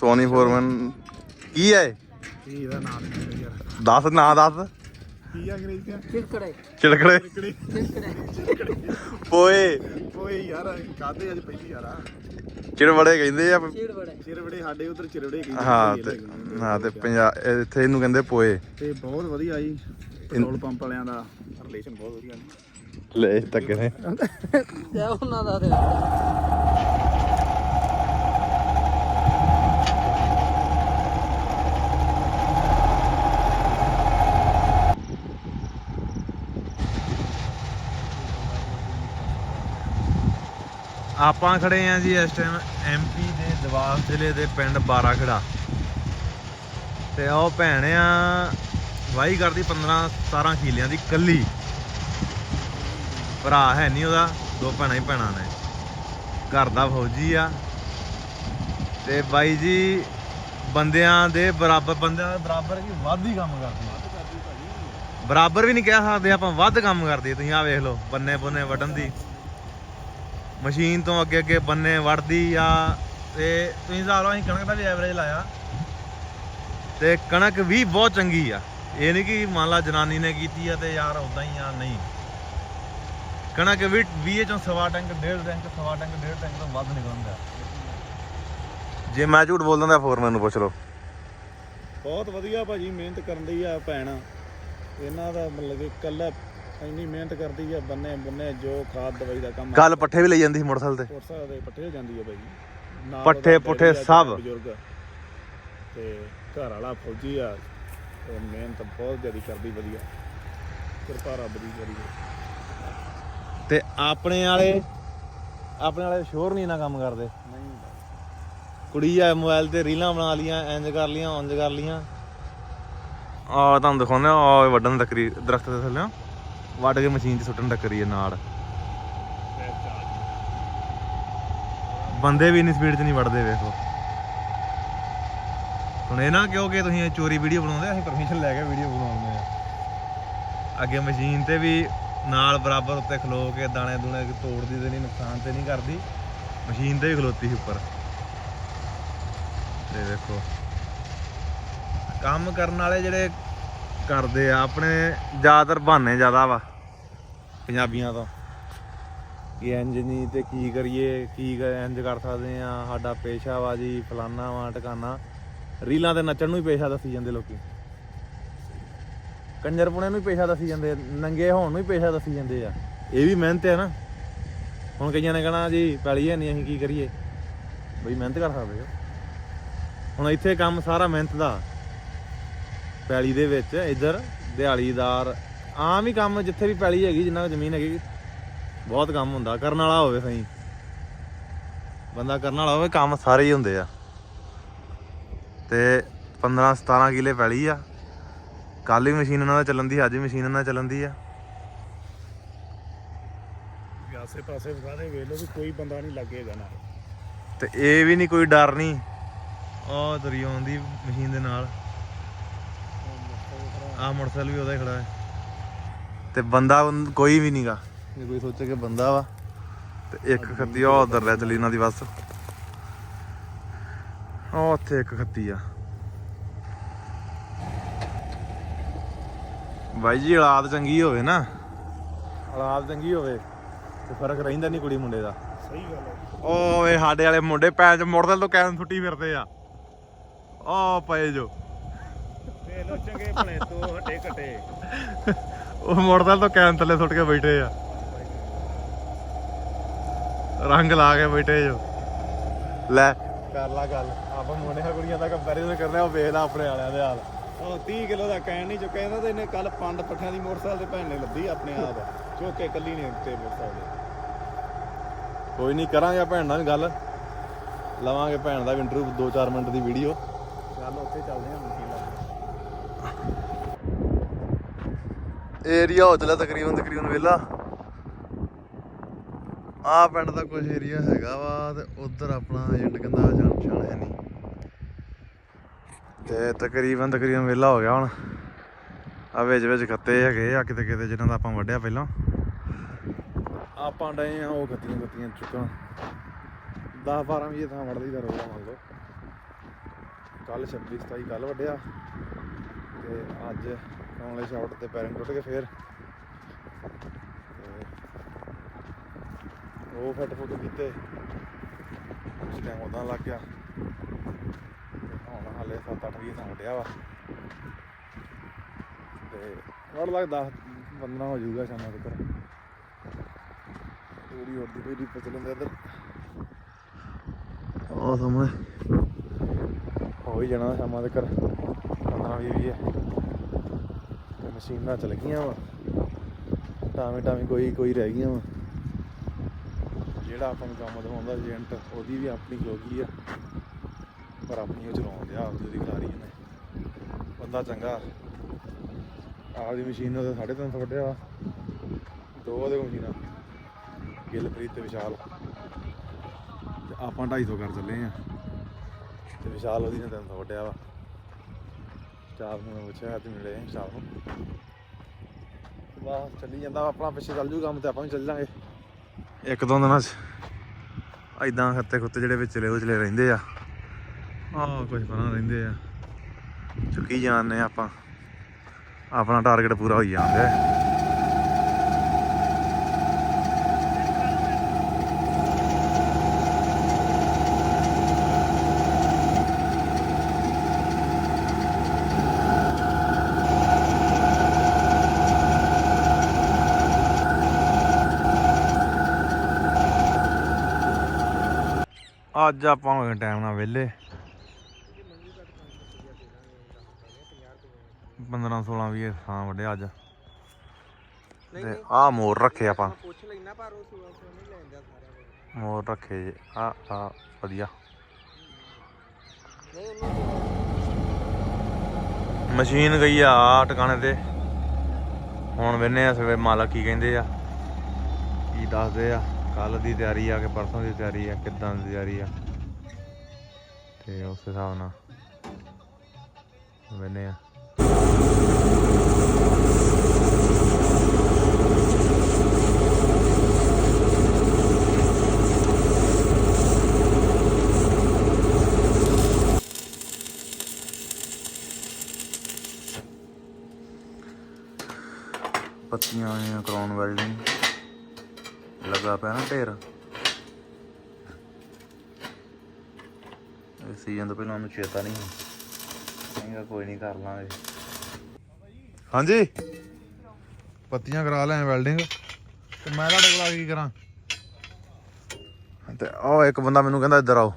Soni foreman. ਕੀ ਹੈ ਕੀ ਇਹਦਾ ਨਾਮ ਦੱਸ ਨਾ ਦੱਸ। ਕੀ ਆ ਅੰਗਰੇਜ਼ੀ ਚ? ਚਿੜਕੜੇ ਚਿੜਕੜੇ ਚਿੜਕੜੇ ਪੋਏ ਓਏ ਯਾਰ ਕਾਦੇ ਅੱਜ ਪਹਿਲੀ ਯਾਰ ਆ? ਚਿੜਵੜੇ ਕਹਿੰਦੇ ਆ। ਚਿੜ ਬੜੇ ਚਿਰਵੜੇ ਸਾਡੇ ਉਧਰ ਚਿਰਵੜੇ ਕਹਿੰਦੇ ਹਾਂ ਤੇ ਹਾਂ ਤੇ ਪੰਜਾਬ ਇੱਥੇ ਇਹਨੂੰ ਕਹਿੰਦੇ ਪੋਏ। ਤੇ ਬਹੁਤ ਵਧੀਆ ਜੀ ਪੈਟਰੋਲ ਪੰਪ ਵਾਲਿਆਂ ਦਾ ਰਿਲੇਸ਼ਨ ਬਹੁਤ ਵਧੀਆ। ਨੇ ਲੈ ਤੱਕ ਨੇ ਤੇ ਉਹਨਾਂ ਦਾ ਤੇ ਆਪਾਂ ਖੜੇ ਆਂ ਜੀ ਇਸ ਟਾਈਮ ਐਮਪੀ ਦੇ ਦਵਾਬ ਜ਼ਿਲ੍ਹੇ ਦੇ ਪਿੰਡ ਬਾਰਾਖੜਾ। ਤੇ ਉਹ ਭੈਣ ਆ, ਵਾਹੀ ਕਰਦੀ 15 17 ਕਿਲਿਆਂ ਦੀ ਕੱਲੀ। ਭਰਾ ਹੈ ਨਹੀਂ ਉਹਦਾ, ਦੋ ਭੈਣਾਂ ਹੀ ਭੈਣਾਂ ਨੇ। ਘਰ ਦਾ ਫੌਜੀ ਆ। ਤੇ ਬਾਈ ਜੀ, ਬੰਦਿਆਂ ਦੇ ਬਰਾਬਰ, ਬੰਦਿਆਂ ਦੇ ਬਰਾਬਰ ਕੀ ਵੱਧ ਹੀ ਕੰਮ ਕਰਦੀ ਆ। ਬਰਾਬਰ ਵੀ ਨਹੀਂ ਕਹਿ ਸਕਦੇ ਆਪਾਂ, ਵੱਧ ਕੰਮ ਕਰਦੀ ਤੁਸੀਂ ਆ ਵੇਖ ਲਓ ਬੰਨੇ ਬੰਨੇ ਵਟਣ ਦੀ। ਮਸ਼ੀਨ ਤੋਂ ਅੱਗੇ ਅੱਗੇ ਬੰਨੇ ਵੜਦੀ ਆ ਤੇ ਤੁਸੀਂ ਹਿਸਾਬ ਲਓ ਅਸੀਂ ਕਣਕ ਦਾ ਵੀ ਐਵਰੇਜ ਲਾਇਆ। ਤੇ ਕਣਕ ਵੀ ਬਹੁਤ ਚੰਗੀ ਆ। ਇਹ ਨਹੀਂ ਕਿ ਮੰਨ ਲਾ ਜਨਾਨੀ ਨੇ ਕੀਤੀ ਆ ਤੇ ਯਾਰ ਉਦਾਂ ਹੀ ਆ ਨਹੀਂ। ਕਣਕ ਵੀ 20 ਚੋਂ ਸਵਾ ਟੈਂਕ ਡੇਢ ਟੈਂਕ ਸਵਾ ਟੈਂਕ ਡੇਢ ਟੈਂਕ ਤੋਂ ਵੱਧ ਨਿਕਲਦਾ ਜੇ ਮੈਂ ਝੂਠ ਬੋਲਦਾ ਤਾਂ ਫੋਰਮੈਨ ਨੂੰ ਪੁੱਛ ਲਓ। ਬਹੁਤ ਵਧੀਆ ਭਾਜੀ ਮਿਹਨਤ ਕਰਨ ਦੀ ਆ ਭੈਣ। ਇਹਨਾਂ ਦਾ ਮਤਲਬ ਕਿ ਕੱਲਾ ਇੰਨੀ ਮਿਹਨਤ ਕਰਦੀ ਆ ਬੰਨੇ ਬੰਨੇ ਜੋ ਖਾਦ ਦਵਾਈ ਦਾ ਕੰਮ ਕੱਲ ਪੱਠੇ ਵੀ ਲਈ ਜਾਂਦੀ ਸੀ ਮੋਟਰਸਾਈਕਲ ਤੇ। ਕੋਰਸਾ ਦੇ ਪੱਠੇ ਹੋ ਜਾਂਦੀ ਆ ਨਾਲ ਪੱਠੇ ਉਹਦਾ ਪੁੱਠੇ ਡੈਡੀ ਆ, ਸਭ। ਬਜ਼ੁਰਗ ਤੇ ਘਰ ਵਾਲਾ ਫੌਜੀ ਆ ਤੇ ਮਿਹਨਤ ਬਹੁਤ ਜ਼ਿਆਦਾ ਕਰਦੀ ਵਧੀਆ। ਕਿਰਪਾ ਰੱਬ ਦੀ ਕਰੀ ਤੇ ਆਪਣੇ ਵਾਲੇ ਆਪਣੇ ਵਾਲੇ ਸ਼ੋਰ ਨਹੀਂ ਨਾ ਕੰਮ ਕਰਦੇ। ਨਹੀਂ ਕੁੜੀ ਆ ਮੋਬਾਈਲ ਤੇ ਰੀਲਾਂ ਬਣਾ ਲੀਆਂ ਇੰਜ ਕਰ ਲੀਆਂ ਉਂਝ ਕਰ ਲੀਆਂ ਆ ਤੁਹਾਨੂੰ ਦਿਖਾਉਂਦੇ ਆ ਵੱਡਣ ਤੱਕਰੀ ਦਰਖਤ ਦੇ ਥੱਲੇ ਵੱਢ ਕੇ ਮਸ਼ੀਨ 'ਚ ਸੁੱਟਣ ਟੱਕਰੀ ਹੈ ਨਾਲ। ਬੰਦੇ ਵੀ ਇੰਨੀ ਸਪੀਡ 'ਚ ਨਹੀਂ ਵੱਢਦੇ, ਵੇਖੋ। ਹੁਣ ਇਹ ਨਾ ਕਿਉਂਕਿ ਤੁਸੀਂ ਇਹ ਚੋਰੀ ਵੀਡੀਓ ਬਣਾਉਂਦੇ ਅਸੀਂ ਪਰਮਿਸ਼ਨ ਲੈ ਕੇ ਵੀਡੀਓ ਬਣਾਉਂਦੇ ਆ। ਅੱਗੇ ਮਸ਼ੀਨ ਤੇ ਵੀ ਨਾਲ ਬਰਾਬਰ ਉੱਤੇ ਖਲੋ ਕੇ ਦਾਣੇ ਦੂਣੇ ਤੋੜਦੀ ਤੇ ਨਹੀਂ, ਨੁਕਸਾਨ ਤੇ ਨਹੀਂ ਕਰਦੀ। ਮਸ਼ੀਨ ਤੇ ਵੀ ਖਲੋਤੀ ਸੀ ਉੱਪਰ। ਤੇ ਵੇਖੋ। ਕੰਮ ਕਰਨ ਵਾਲੇ ਜਿਹੜੇ ਕਰਦੇ ਆ, ਆਪਣੇ ਜ਼ਿਆਦਾਤਰ ਬਹਾਨੇ ਜ਼ਿਆਦਾ ਵਾ। ਪੰਜਾਬੀਆਂ ਤੋਂ। ਕਿ ਇੰਜ ਨਹੀਂ ਤੇ ਕੀ ਕਰੀਏ, ਕੀ ਕ- ਇੰਜ ਕਰ ਸਕਦੇ ਆ, ਸਾਡਾ ਪੇਸ਼ਾ ਵਾ ਜੀ ਫਲਾਨਾ ਵਾ ਟਿਕਾਣਾ ਰੀਲਾਂ ਤੇ ਨੱਚਣ ਨੂੰ ਹੀ ਪੇਸ਼ਾ ਦੱਸੀ ਜਾਂਦੇ ਲੋਕੀ। ਕੰਜਰਪੁਣੇ ਨੂੰ ਹੀ ਪੇਸ਼ਾ ਦੱਸੀ ਜਾਂਦੇ ਨੰਗੇ ਹੋਣ ਨੂੰ ਹੀ ਪੇਸ਼ਾ ਦੱਸੀ ਜਾਂਦੇ ਆ। ਇਹ ਵੀ ਮਿਹਨਤ ਹੈ ਨਾ। ਹੁਣ ਕਈਆਂ ਨੇ ਕਹਣਾ ਜੀ ਪੈਲੀ ਹੈ ਨਹੀਂ ਅਸੀਂ ਕੀ ਕਰੀਏ? ਬਈ ਮਿਹਨਤ ਕਰ ਸਕਦੇ ਹੋ। ਹੁਣ ਇੱਥੇ ਕੰਮ ਸਾਰਾ ਮਿਹਨਤ ਦਾ। ਪੈਲੀ ਦੇ ਵਿੱਚ ਇੱਧਰ ਦਿਹਾੜੀਦਾਰ ਆਮ ਹੀ ਕੰਮ ਜਿੱਥੇ ਵੀ ਪੈਲੀ ਹੈਗੀ ਜਿੰਨਾ ਜ਼ਮੀਨ ਹੈਗੀ ਬਹੁਤ ਕੰਮ ਹੁੰਦਾ। ਕਰਨ ਵਾਲਾ ਹੋਵੇ ਸਹੀ। ਬੰਦਾ ਕਰਨ ਵਾਲਾ ਹੋਵੇ ਕੰਮ ਸਾਰੇ ਹੀ ਹੁੰਦੇ ਆ। ਤੇ 15 17 ਕਿਲੇ ਪੈਲੀ ਆ। ਕੱਲ ਹੀ ਮਸ਼ੀਨ ਦਾ ਚੱਲਣ ਦੀ ਅੱਜ ਵੀ ਮਸ਼ੀਨ ਦਾ ਚੱਲਣ ਦੀ ਆ। ਆਸੇ ਪਾਸੇ ਵੇਖ ਲਓ ਵੀ ਕੋਈ ਬੰਦਾ ਨਹੀਂ ਲੱਗੇਗਾ ਨਾ ਤੇ ਇਹ ਵੀ ਨਹੀਂ ਕੋਈ ਡਰ ਨਹੀਂ। ਉਹ ਤਰੀ ਆਉਂਦੀ ਮਸ਼ੀਨ ਦੇ ਨਾਲ। ਆ ਮੋਟਰਸਾਈਕਲ ਵੀ ਉਹਦਾ ਹੀ ਖੜਾ ਹੈ। ਤੇ ਬੰਦਾ ਉਨ- ਕੋਈ ਵੀ ਨਹੀਂਗਾ ਜੇ ਕੋਈ ਸੋਚੇ ਕਿ ਬੰਦਾ ਵਾ ਤੇ ਇੱਕ ਖੱਤੀ ਉਹ ਉਧਰ ਰਹਿ ਚਲੀ ਇਹਨਾਂ ਦੀ ਬੱਸ। ਉਹ ਉੱਥੇ ਇੱਕ ਖੱਤੀ ਆ। ਬਾਈ ਜੀ ਹਾਲਾਤ ਚੰਗੀ ਹੋਵੇ ਨਾ। ਹਾਲਾਤ ਚੰਗੀ ਹੋਵੇ ਤੇ ਫ਼ਰਕ ਰਹਿੰਦਾ ਨਹੀਂ ਕੁੜੀ ਮੁੰਡੇ ਦਾ। ਸਹੀ ਗੱਲ ਹੈ ਓਏ ਸਾਡੇ ਵਾਲੇ ਮੁੰਡੇ ਪੈਣ ਚ ਮੋਟਰਸਾਈਕਲ ਤੋਂ ਕੈਨ ਛੁੱਟੀ ਫਿਰਦੇ ਆ। ਓ ਪਏ ਜੋ। ਵੇਖ ਲਓ ਚੰਗੇ ਭਲੇ ਤੋਂ ਹੱਟੇ ਘਟੇ। ਉਹ ਮੋਟਰਸਾਈਕਲ ਤੋਂ ਕੈਨ ਥੱਲੇ ਸੁੱਟ ਕੇ ਬੈਠੇ ਆ। ਰੰਗ ਲਾ ਕੇ ਬੈਠੇ ਜੋ। ਲੈ। ਕਰ ਲਾ ਗੱਲ। ਆਪਾਂ ਮੁੰਡਿਆਂ ਕੁੜੀਆਂ ਦਾ ਕੰਪੈਰੀਜ਼ਨ ਕਰ ਰਿਹਾ ਉਹ ਵੇਖ ਲੈ ਆਪਣੇ ਵਾਲਿਆਂ ਦੇ ਹਾਲ। ਉਹ 30 ਕਿਲੋ ਦਾ ਕੈਨ ਨਹੀਂ ਚੁੱਕਿਆ ਇਹਨਾਂ ਤੇ ਇਹਨੇ ਕੱਲ ਪੰਡ ਪੱਠਿਆਂ ਦੀ ਮੋਟਰਸਾਈਕਲ ਤੇ ਭੈਣ ਨੇ ਲੱਦੀ ਆਪਣੇ ਆਪ। ਚੁੱਕ ਕੇ ਕੱਲੀ ਨੇ ਉੱਤੇ ਮੋਟਰਸਾਈਕਲ ਕੋਈ ਨਹੀਂ ਕਰਾਂਗੇ ਭੈਣ ਨਾਲ ਵੀ ਗੱਲ। ਲਵਾਂਗੇ ਭੈਣ ਦਾ ਵੀ ਇੰਟਰਵਿਊ 2-4 ਮਿੰਟ ਦੀ ਵੀਡੀਓ ਚੱਲ ਉੱਥੇ ਚੱਲਦੇ ਹਾਂ ਮਸ਼ੀਨ ਲਾ ਏਰੀਆ ਹੋ ਚਲਾ ਤਕਰੀਬਨ ਤਕਰੀਬਨ ਵੇਲਾ ਆ ਪਿੰਡ ਦਾ ਕੁਝ ਏਰੀਆ ਹੈਗਾ ਵਾ ਤੇ ਉਧਰ ਆਪਣਾ ਏਜੰਟ ਕਹਿੰਦਾ ਜਾਣ ਪਛਾਣ ਹੈ ਨਹੀਂ। ਤੇ ਤਕਰੀਬਨ ਤਕਰੀਬਨ ਵੇਲਾ ਹੋ ਗਿਆ ਹੁਣ। ਆ ਵਿੱਚ ਵਿੱਚ ਖੱਤੇ ਹੈਗੇ ਆ, ਕਿਤੇ ਕਿਤੇ ਜਿਨ੍ਹਾਂ ਦਾ ਆਪਾਂ ਵੱਢਿਆ ਪਹਿਲਾਂ। ਆਪਾਂ ਡਏ ਆ ਉਹ ਖੱਤੀਆਂ ਖੱਤੀਆਂ ਚੁੱਕਣ। 10 12 ਵਜੇ ਥਾਂ ਵੱਢਦੀ ਲਈਦਾ ਰੋਲਾ ਮੰਨ ਲਓ। ਕੱਲ 26 27 ਕੱਲ ਵੱਢਿਆ। ਤੇ ਅੱਜ ਕੌਂਲੇ ਸ਼ਾਟ ਤੇ ਪੈਰਿੰਗ ਟੁੱਟ ਕੇ ਫੇਰ। ਉਹ ਫਟ ਫੁੱਟ ਕੀਤੇ। ਕੁਝ ਟਾਈਮ ਉਦਾਂ ਲੱਗ ਗਿਆ। ਹੁਣ ਹਾਲੇ 7-8 ਵੀ ਵੱਢਿਆ ਵਾ। ਤੇ ਵੜ ਲੱਗਦਾ 15 ਹੋ ਜਾਊਗਾ ਸ਼ਾਮਾਂ ਤੱਕ। ਪੂਰੀ ਉੜਦੀ ਪਈ ਰੀਪਰ ਚੱਲਦੇ ਇੱਧਰ। ਉਹ ਸਾਹਮਣੇ। ਹੋ ਹੀ ਜਾਣਾ ਸ਼ਾਮਾਂ ਤੱਕ। 15 ਵੀਹ ਵੀ ਹੈ ਮਸ਼ੀਨਾਂ ਚੱਲ ਗਈਆਂ ਵਾ। ਟਾਵੇਂ ਟਾਵੇਂ ਕੋਈ ਕੋਈ ਰਹਿ ਗਈਆਂ ਵਾ। ਜਿਹੜਾ ਆਪਾਂ ਨੂੰ ਕੰਮ ਦਵਾਉਂਦਾ ਏਜੰਟ, ਉਹਦੀ ਵੀ ਆਪਣੀ ਖਲੋਗੀ ਆ। ਪਰ ਆਪਣੀ ਉਹ ਚਲਾਉਂਦੇ ਆ ਆਪਦੀ ਉਹਦੀ ਖਿਲਾਰੀ ਨੇ। ਬੰਦਾ ਚੰਗਾ। ਆਪਦੀ ਮਸ਼ੀਨ ਉਹਦੇ 350 ਵੱਢਿਆ ਵਾ। ਦੋ ਉਹਦੇ ਮਸ਼ੀਨਾਂ। ਗਿਲਪ੍ਰੀਤ ਤੇ ਵਿਸ਼ਾਲ। ਤੇ ਆਪਾਂ 250 ਕਰ ਚੱਲੇ ਆ। ਤੇ ਵਿਸ਼ਾਲ ਉਹਦੀ ਨੇ 300 ਵੱਢਿਆ ਵਾ। ਚਾਰ ਨੂੰ ਪੁੱਛਿਆ ਤੇ ਮਿਲੇ ਵਿਸ਼ਾਲ ਨੂੰ। ਤੇ ਚੱਲੀ ਜਾਂਦਾ, ਆਪਣਾ ਪਿੱਛੇ ਚੱਲ ਜੂ ਕੰਮ ਤੇ, ਆਪਾਂ ਵੀ ਚੱਲ ਜਾਾਂਗੇ। ਇੱਕ ਦੋ ਦਿਨਾਂ 'ਚ ਐਦਾਂ ਖੱਤੇ ਖੁੱਤੇ ਜਿਹੜੇ ਵਿਚਲੇ ਉਚਲੇ ਰਹਿੰਦੇ ਆ। ਆਹ ਕੁਝ ਪਰਾਂ ਰਹਿੰਦੇ ਆ। ਚੁੱਕੀ ਜਾਂਦੇ ਆ ਆਪਾਂ। ਆਪਣਾ ਟਾਰਗੇਟ ਪੂਰਾ ਹੋਈ ਜਾਂਦਾ। ਅੱਜ ਆਪਾਂ ਹੋ ਗਏ ਟਾਈਮ ਨਾਲ ਵਿਹਲੇ। 15 16 20 ਥਾਂ ਵੱਡੇ ਅੱਜ। ਤੇ ਆਹ ਮੋਰ ਰੱਖੇ ਆਪਾਂ। ਪੁੱਛ ਲੈਣਾ ਪਰ ਉਹ ਸੂਆ ਸੂਆ ਨਹੀਂ ਲੈਂਦਾ ਕੋਲ। ਮੋਰ ਰੱਖੇ ਜੇ। ਆ ਆ ਵਧੀਆ। ਮਸ਼ੀਨ ਗਈ ਆ ਟਿਕਾਣੇ ਤੇ। ਹੁਣ ਵੇਨੇ ਆ ਸਵੇ ਮਾਲਕ ਕੀ ਕਹਿੰਦੇ ਆ? ਕੀ ਦੱਸਦੇ ਆ? ਕੱਲ ਦੀ ਤਿਆਰੀ ਆ ਕਿ ਪਰਸੋਂ ਦੀ ਤਿਆਰੀ ਆ, ਕਿੱਦਾਂ ਦੀ ਤਿਆਰੀ ਆ? ਤੇ ਉਸ ਹਿਸਾਬ ਨਾਲ ਵੇਨੇ ਆ। ਪੱਤੀਆਂ ਆਈਆਂ ਕਰਾਉਣ ਵੈਲਡਿੰਗ ਲੱਗਾ ਪਿਆ ਨਾ ਢੇਰ। ਇਹ ਸੀਜ਼ਨ ਤੋਂ ਪਹਿਲਾਂ ਉਹਨੂੰ ਚੇਤਾ ਨਹੀਂ ਕਹਿੰਗਾ ਕੋਈ ਨਹੀਂ ਕਰ ਲਾਂਗੇ। ਹਾਂਜੀ? ਪੱਤੀਆਂ ਕਰਾ ਲੈ ਵੈਲਡਿੰਗ। ਤੇ ਮੈਂ ਤੁਹਾਡੇ ਕੋਲ ਆ ਕੀ ਕਰਾਂ? ਤੇ ਉਹ ਇੱਕ ਬੰਦਾ ਮੈਨੂੰ ਕਹਿੰਦਾ ਇੱਧਰ ਆਓ।